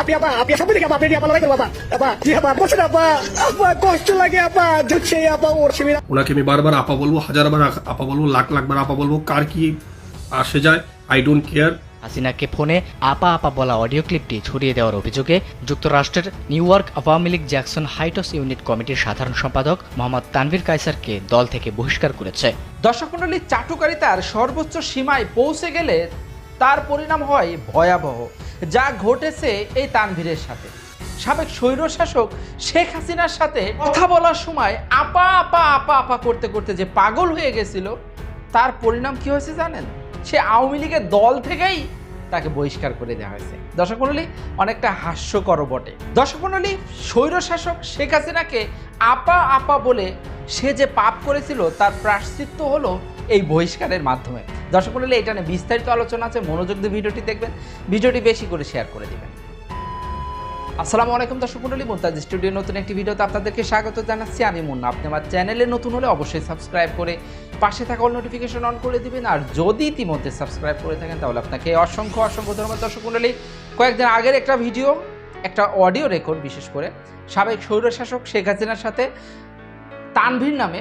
আপনি আপা আপনি থেকে আপনি আপা লড়াই করব আপা। আপা জি আপা বসুন আপা। আপা কষ্ট লাগে আপা ঝুঁকছে আপা ওর ওনাকে আমি বারবার আপা বলব হাজারবার আপা বলব লাখ লাখবার আপা বলব কার কি আসে যায় আই ডোন্ট কেয়ার হাসিনাকে ফোনে আপা আপা বলা অডিও ক্লিপটি ছড়িয়ে দেওয়ার অভিযোগে যুক্তরাষ্ট্রের New York Awami League Jackson Heights unit কমিটির সাধারণ সম্পাদক মোহাম্মদ তানভীর কাইসারকে দল থেকে বহিষ্কার করেছে। দর্শক মণ্ডলী চাটুকারিতার সর্বোচ্চ সীমায় পৌঁছে গেলে তার পরিণাম হয় ভয়াবহ। যা ঘটেছে এই তানভীরের সাথে। সাবেক স্বৈরশাসক শেখ হাসিনার সাথে কথা বলার সময় আপা আপা আপা আপা করতে করতে যে পাগল হয়ে গেছিল, তার পরিণাম কি হয়েছে জানেন? সে আওয়ামী লীগের দল থেকেই তাকে বহিষ্কার করে দেওয়া হয়েছে। দর্শক মণ্ডলী, অনেকটা হাস্যকর বটে। দর্শক মণ্ডলী, স্বৈরশাসক শেখ হাসিনাকে আপা আপা বলে সে যে পাপ করেছিল, তার প্রাশ্চিত্য হলো এই বহিষ্কারের মাধ্যমে। দর্শক মণ্ডলী এটা নিয়ে বিস্তারিত আলোচনা আছে, মনোযোগ দিয়ে ভিডিওটি দেখবেন। ভিডিওটি বেশি করে শেয়ার করে দিবেন। আসসালামু আলাইকুম দর্শক মণ্ডলী মুমতাজ স্টুডিও নতুন একটি ভিডিওতে আপনাদেরকে স্বাগত জানাচ্ছি। আমি মুন্না। আপনি আমার চ্যানেলে নতুন হলে অবশ্যই সাবস্ক্রাইব করে পাশে থাকা অল নোটিফিকেশন অন করে দিবেন। আর যদি ইতিমধ্যে সাবস্ক্রাইব করে থাকেন, তাহলে আপনাকে অসংখ্য অসংখ্য ধন্যবাদ দর্শক মণ্ডলী কয়েকদিন আগের একটা ভিডিও, একটা অডিও রেকর্ড বিশেষ করে সাবেক স্বৈরশাসক শেখ হাসিনার সাথে তানভীর নামে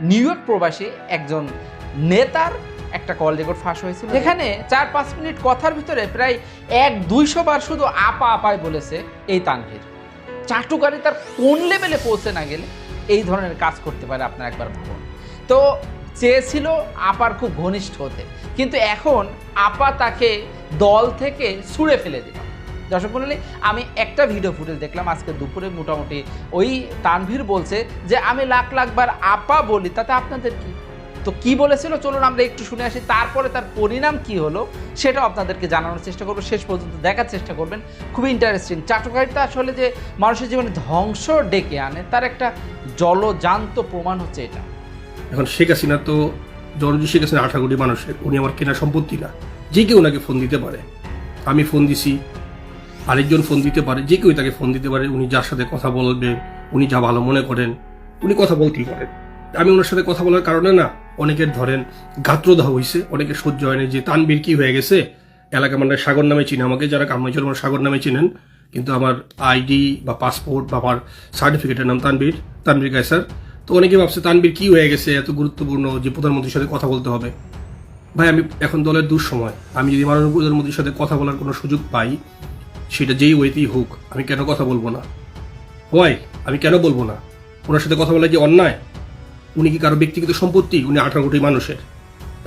নিউ ইয়র্ক প্রবাসী একজন নেতার একটা কল রেকর্ড ফাঁস হয়েছিল। যেখানে চার পাঁচ মিনিট কথার ভিতরে প্রায় এক দুইশো বার শুধু আপা আপায় বলেছে এই তানভীর। চাটুকারি তার কোন লেভেলে পৌঁছে না গেলে এই ধরনের কাজ করতে পারে আপনার একবার ভাবুন। তো চেয়েছিল আপার খুব ঘনিষ্ঠ হতে। কিন্তু এখন আপা তাকে দল থেকে ছুঁড়ে ফেলে দিল। দর্শক মন্ডলী, আমি একটা ভিডিও ফুটেজ দেখলাম আজকে দুপুরে মোটামুটি। ওই তানভীর বলছে যে, আমি লাখ লাখবার আপা বলি, তাতে আপনাদের কি? তো কি বলেছিল? চলুন আমরা একটু শুনে আসি। তারপরে তার পরিণাম কি হলো সেটা আপনাদেরকে জানানোর চেষ্টা করব। শেষ পর্যন্ত দেখার চেষ্টা করবেন। খুবই ইন্টারেস্টিং চাটুকারিতা আসলে যে, মানুষের জীবনে ধ্বংস ডেকে আনে, তার একটা জলজান্ত প্রমাণ হচ্ছে এটা। এখন শেখ হাসিনা তো, জনজি শেখ হাসিনা আঠারো কোটি মানুষের, উনি আমার কেনা সম্পত্তি না। যে কেউ ওনাকে ফোন দিতে পারে। আমি ফোন দিছি আরেকজন ফোন দিতে পারে, যে কেউ তাকে ফোন দিতে পারে, উনি যার সাথে কথা বলবে, উনি যা ভালো মনে করেন, উনি কথা বলতেই পারেন। আমি ওনার সাথে কথা বলার কারণে না, অনেকের ধরেন গাত্রদাহ হয়েছে অনেকে সহ্য হয়নি যে তানবীর কি হয়ে গেছে? এলাকা মানে সাগর নামে চিনে আমাকে, যারা কামাইচল আমার সাগর নামে চিনেন, কিন্তু আমার আইডি বা পাসপোর্ট বা আমার সার্টিফিকেটের নাম তানবীর তানবীর কায়সার তো অনেকে ভাবছে, তানবীর কি হয়ে গেছে, এত গুরুত্বপূর্ণ যে প্রধানমন্ত্রীর সাথে কথা বলতে হবে? ভাই, আমি এখন দলের দুঃসময়। আমি যদি মাননীয় প্রধানমন্ত্রীর সাথে কথা বলার কোনো সুযোগ পাই সেটা যেই ওয়েতেই হোক, আমি কেন কথা বলব না? হয়, আমি কেন বলব না? ওনার সাথে কথা বলা কি অন্যায়? উনি কি কারও ব্যক্তিগত সম্পত্তি? উনি আঠারো কোটি মানুষের।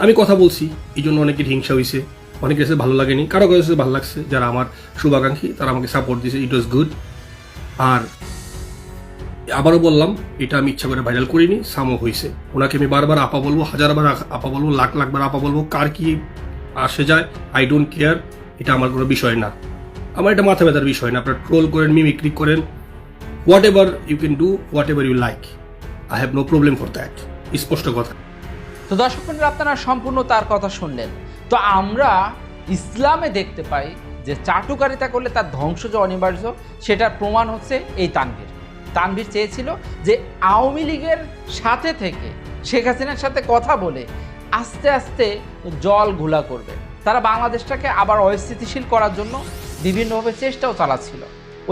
আমি কথা বলছি, এই জন্য অনেকের হিংসা হয়েছে অনেকের কাছে ভালো লাগেনি, কারও কাছে ভালো লাগছে। যারা আমার শুভাকাঙ্ক্ষী, তারা আমাকে সাপোর্ট দিয়েছে ইট ওয়াজ গুড আর আবারও বললাম, এটা আমি ইচ্ছা করে ভাইরাল করিনি সামো হয়েছে ওনাকে আমি বারবার আপা বলব হাজারবার আপা বলব, লাখ লাখবার আপা বলব, কার কি আসে যায় আই ডোন্ট কেয়ার এটা আমার কোনো বিষয় না। আমার এটা মাথা ব্যথার বিষয় না আপনারা ট্রোল করেন মিমিক্রি করেন whatever you can do whatever you like I have no problem for that স্পষ্ট কথা। তো দর্শক বন্ধুরা, আপনারা সম্পূর্ণ তার কথা শুনলেন। তো আমরা ইসলামে দেখতে পাই যে চাটুকারিতা করলে তার ধ্বংস যে অনিবার্য সেটার প্রমাণ হচ্ছে এই তানভীর। তানভীর চেয়েছিল যে আওয়ামী লীগের সাথে থেকে শেখ হাসিনার সাথে কথা বলে আস্তে আস্তে জল ঘোলা করবে। তারা বাংলাদেশটাকে আবার অস্থিতিশীল করার জন্য বিভিন্নভাবে চেষ্টাও চালাচ্ছিল।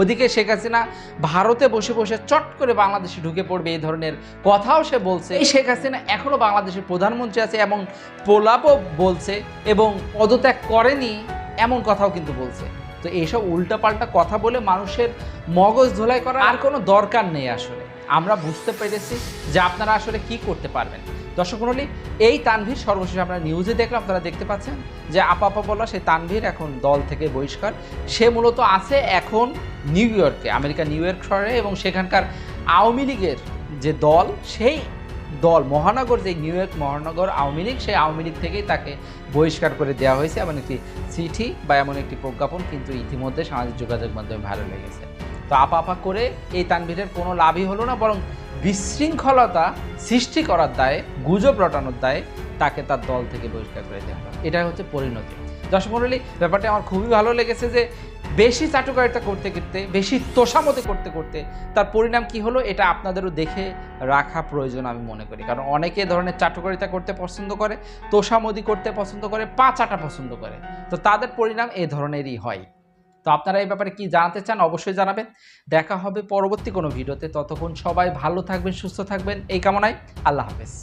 ওদিকে শেখ হাসিনা ভারতে বসে বসে চট করে বাংলাদেশে ঢুকে পড়বে এই ধরনের কথাও সে বলছে। এই শেখ হাসিনা এখনও বাংলাদেশের প্রধানমন্ত্রী আছে এবং প্রলাপও বলছে এবং পদত্যাগ করেনি এমন কথাও কিন্তু বলছে। তো এইসব উল্টাপাল্টা কথা বলে মানুষের মগজ ধোলাই করা আর কোনো দরকার নেই আসলে। আমরা বুঝতে পেরেছি যে আপনারা আসলে কি করতে পারবেন। দর্শক মণ্ডলী, এই তানভীর সর্বশেষ আমরা নিউজে দেখলাম, আপনারা দেখতে পাচ্ছেন যে আপা আপা বলা সেই তানভীর এখন দল থেকে বহিষ্কার। সে মূলত আছে এখন নিউ ইয়র্কে আমেরিকা নিউ ইয়র্ক শহরে এবং সেখানকার আওয়ামী লীগের যে দল, সেই দল, মহানগর যে নিউ ইয়র্ক মহানগর আওয়ামী লীগ, সেই আওয়ামী লীগ থেকেই তাকে বহিষ্কার করে দেওয়া হয়েছে। এমন একটি চিঠি বা এমন একটি প্রজ্ঞাপন কিন্তু ইতিমধ্যে সামাজিক যোগাযোগ মাধ্যমে ভাইরাল হয়ে গেছে। তো আপা আপা করে এই তানভীরের কোনো লাভই হলো না, বরং বিশৃঙ্খলতা সৃষ্টি করার দায়ে, গুজব রটানোর দায়ে তাকে তার দল থেকে বহিষ্কার করে দেওয়া এটাই হচ্ছে পরিণতি। দর্শক ব্যাপারটা আমার খুবই ভালো লেগেছে যে বেশি চাটুকারিতা করতে করতে, বেশি তোষামতি করতে করতে তার পরিণাম কি হলো, এটা আপনাদেরও দেখে রাখা প্রয়োজন আমি মনে করি। কারণ অনেকে ধরনের চাটুকারিতা করতে পছন্দ করে, তোষামদি করতে পছন্দ করে, পা চাটা পছন্দ করে। তো তাদের পরিণাম এ ধরনেরই হয়। তো আপনারা এই ব্যাপারে কি জানাতে চান অবশ্যই জানাবেন। দেখা হবে পরবর্তী কোনো ভিডিওতে। ততক্ষণ সবাই ভালো থাকবেন, সুস্থ থাকবেন। এই কামনায় আল্লাহ হাফেজ।